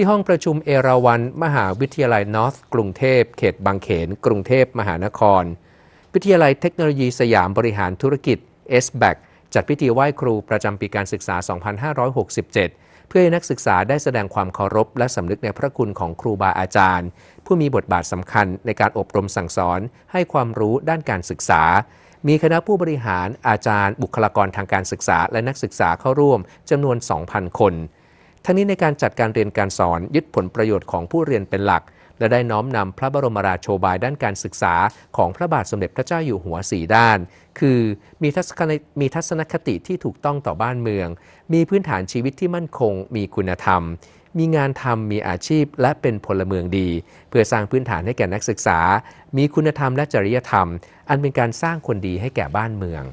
ที่ห้องประชุมเอราวันมหาวิทยาลัยนอร์ทกรุงเทพ เขตบางเขน กรุงเทพมหานคร วิทยาลัยเทคโนโลยีสยามบริหารธุรกิจ s b a c จัดพิธีไหว้ครูประจำปีการศึกษา 2567 เพื่อให้นักศึกษาได้แสดงความเคารพ และสำนึกในพระคุณของครูบาอาจารย์ ผู้มีบทบาทสำคัญในการอบรมสั่งสอน ให้ความรู้ด้านการศึกษา มีคณะผู้บริหารอาจารย์ บุคลากรทางการศึกษา และนักศึกษาเข้าร่วมจำนวน 2,000 คน ทั้งนี้ในการจัดการเรียนการสอนยึดผลประโยชน์ของผู้เรียนเป็นหลัก และได้น้อมนำพระบรมราโชบายด้านการศึกษาของพระบาทสมเด็จพระเจ้าอยู่หัวสีด้าน คือมีทัศนมีทัศนคติที่ถูกต้องต่อบ้านเมือง มีพื้นฐานชีวิตที่มั่นคง มีคุณธรรม มีงานทำมีอาชีพ และเป็นพลเมืองดี เพื่อสร้างพื้นฐานให้แก่นักศึกษา มีคุณธรรมและจริยธรรม อันเป็นการสร้างคนดีให้แก่บ้านเมือง